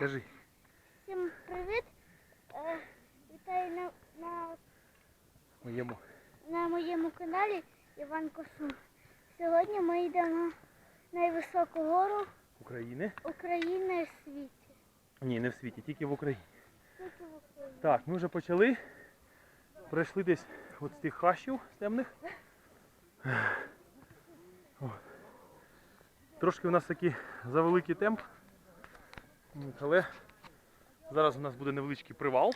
Кажи. Всім привіт! Е, Вітаю на, на, Моєму. на моєму каналі Іван Косун. Сьогодні ми йдемо на найвисоку гору України. України в світі. Ні, не в світі, тільки в Україні. Тільки в Україні. Так, ми вже почали. Пройшли десь от з тих хащів темних. Трошки у нас такий завеликий темп. Але зараз у нас буде невеличкий привал.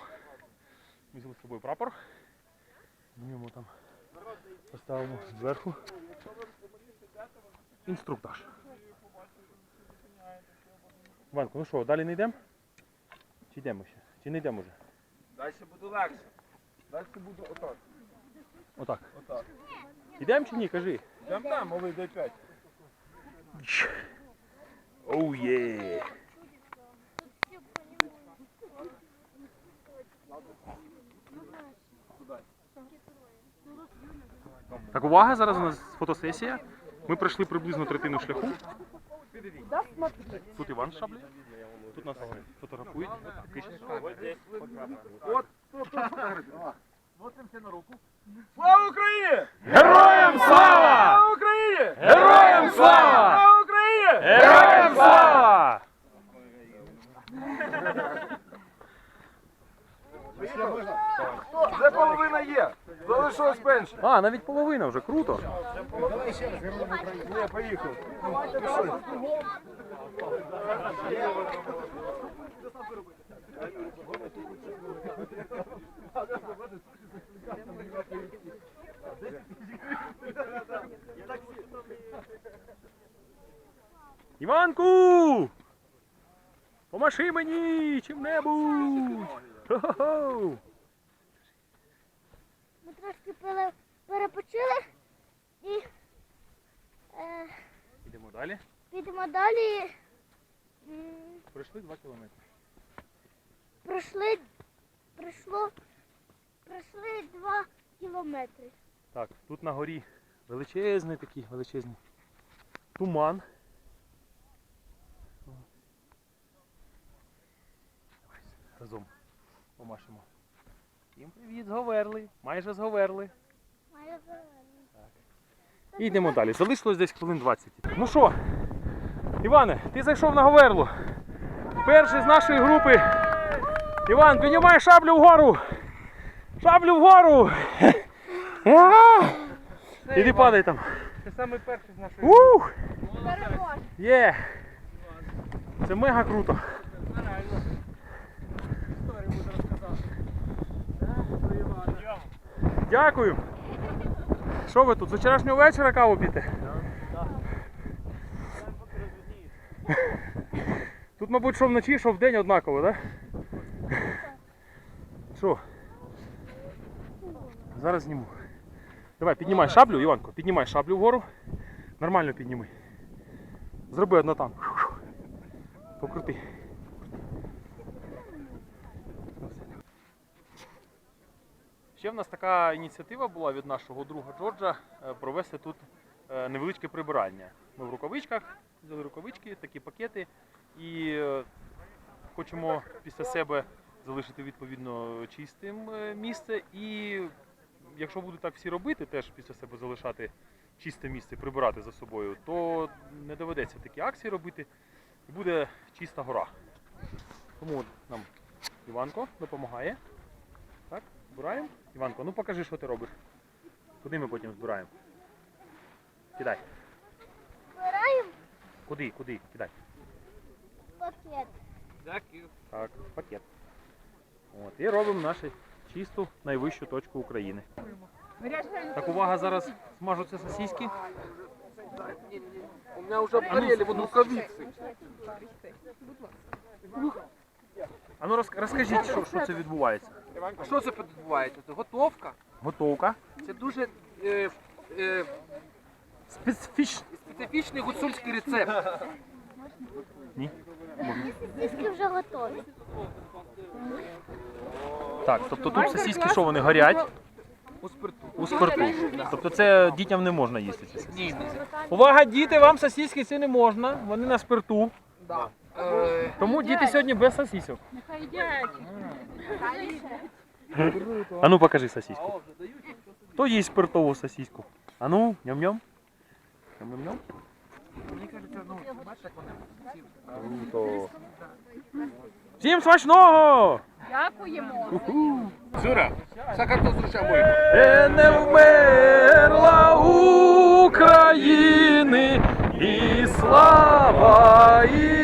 Ми взяли з собою прапор. Йому там поставимо зверху. Інструктаж. Іванко, ну що, далі не йдемо? Чи йдемо ще? Чи не йдемо вже? Далі буде легше. Далі буде отак. Отак. Отак. Йдемо чи ні? Кажи. Йдемо там, а ви йде 5. Оу є. Так, увага, зараз у нас фотосесія. Ми пройшли приблизно третину шляху. Тут Іван з шаблею. Тут нас фотографують. Слава Україні! Героям Слава Україні! Героям Слава Україні! Героям слава! Вже половина є. Залишилось менше. А, навіть половина вже круто. Ні, поїхав. Іванку! Помаши мені чим-небудь! Хо-хо-хо! Ми трошки пере- перепочили і е, Йдемо далі. підемо далі. М, Пройшли 2 кілометри. Пройшли, пройшло, пройшли два кілометри. Так, тут на горі величезний такий, величезний туман. Разом помашемо. Всім привіт, зговерли. Майже зговерли. Має зелені. І йдемо далі. Залишилось десь хвилин 20. Ну що, Іване, ти зайшов на Говерлу. Перший з нашої групи. Іван, піднімай шаблю вгору. Шаблю вгору. Іди падай там. Ти самий перший з нашої. Ух! Є! Це мега круто. Дякую. Що ви тут? З вчорашнього вечора каву п'єте? Тут, мабуть, що вночі, що вдень однаково, так? Що? Зараз зніму. Давай, піднімай шаблю, Іванко, піднімай шаблю вгору. Нормально підніми. Зроби одно там. Покрути. Ще в нас така ініціатива була від нашого друга Джорджа е, провести тут е, невеличке прибирання. Ми в рукавичках взяли рукавички, такі пакети, і е, хочемо після себе залишити відповідно чистим місце. І якщо будуть так всі робити, теж після себе залишати чисте місце, прибирати за собою, то не доведеться такі акції робити, і буде чиста гора. Тому нам Іванко допомагає. Так, збираємо. Іванко, ну покажи, що ти робиш. Куди ми потім збираємо? Кидай. Збираємо Куди, куди? Кидай. пакет. Так, пакет. От, і робимо нашу чисту найвищу точку України. Так, увага, зараз смажуться сосиски. У мене вже обгорели вот рукавиці. А ну роз- розкажіть, що, що це відбувається. Що це відбувається? Це готовка. Готовка. Це дуже е, е, Специфічна. специфічний гуцульський рецепт. Ні. Сосиски вже готові. Так, тобто тут сосиски, що вони горять У спирту. у спирту. Тобто це дітям не можна їсти ці сосиски. Ні, ні. Увага, діти, вам сосиски ці не можна, вони на спирту. Да. Е, Тому діти сьогодні без сосісок. Нехай їдять. А ну покажи сосиску. Хто їсть спиртову сосиску? А ну, ням-ням. Ням-ням-ням. Мені кажеться, ну, бачиш, як вони Круто. Всім смачного! Дякуємо. Зура. Сахар тут з ручами. Е, не вмерла України і слава і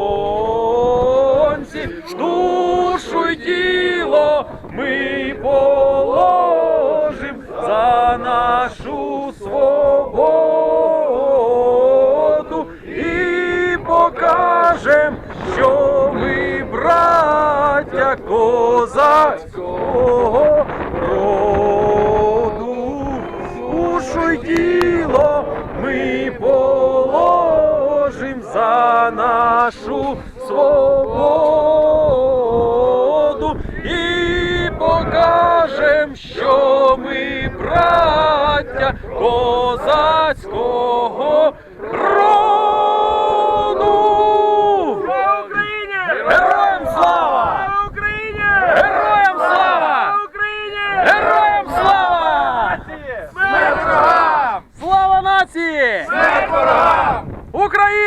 браття козацького роду. Душу й тіло ми положим за нашу свободу і покажем, що ми браття козацького роду. Слава Україні! Героям слава! Слава Україні! Героям слава! Україні! Героям слава! Смерть ворогам! Слава нації! Смерть ворогам!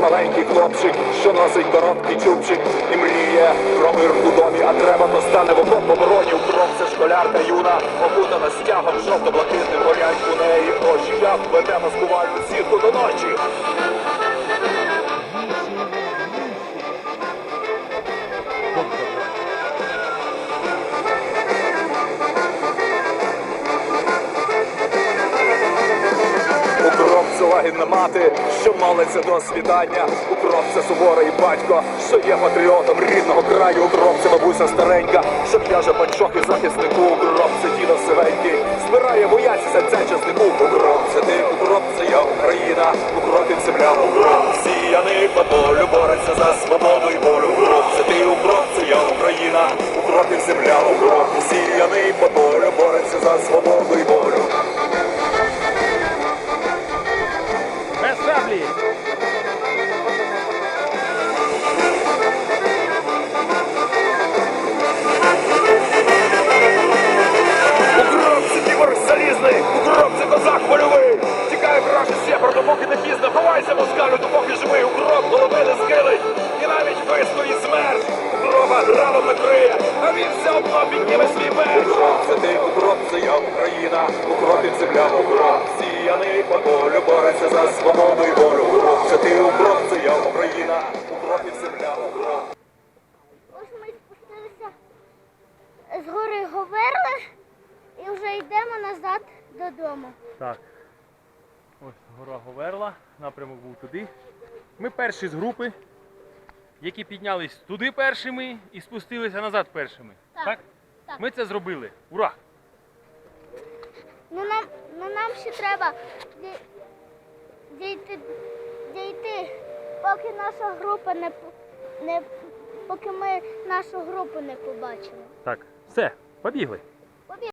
Маленький хлопчик, що носить короткий чубчик і мріє про мир у домі, а треба, то стане в окоп обороні. Укроп це школярка юна, опутана стягом жовто-блакитним горять у неї очі. Як веде маскувальну сітку до ночі. Укроп це мати, що молиться до свідання. Укроп це суворий батько, що є патріотом рідного краю. Укроп це бабуся старенька, що в'яже панчохи захиснику. Укроп це дідо сивенький, збирає вояці серця часнику. Укроп це ти, укроп це я, Україна, укропів земля, укроп сіяний по полю, бореться за свободу і волю. Укроп це ти, укроп це я, Україна, укропів земля, укроп сіяний по полю, бореться за свободу і сєпар, допоки не пізно, ховайся москалю, допоки живий. Укроп голови не скилить, і навіть вистоїть смерть. Укропа раном накриє, а він все одно підніме свій меч. Укроп це ти, укроп це я, Україна, укропів земля, укроп. Сіяний по полю, бореться за свободу і волю. Укроп це ти, укроп це я, Україна, укропів земля, укроп. Ось ми спустилися з гори Говерли і вже йдемо назад додому. Так. Ось гора Говерла, напрямок був туди. Ми перші з групи, які піднялись туди першими і спустилися назад першими. Так, так. Ми це зробили. Ура! Ну нам, ну нам ще треба дійти, дійти, поки наша група не, не поки ми нашу групу не побачимо. Так, все, побігли.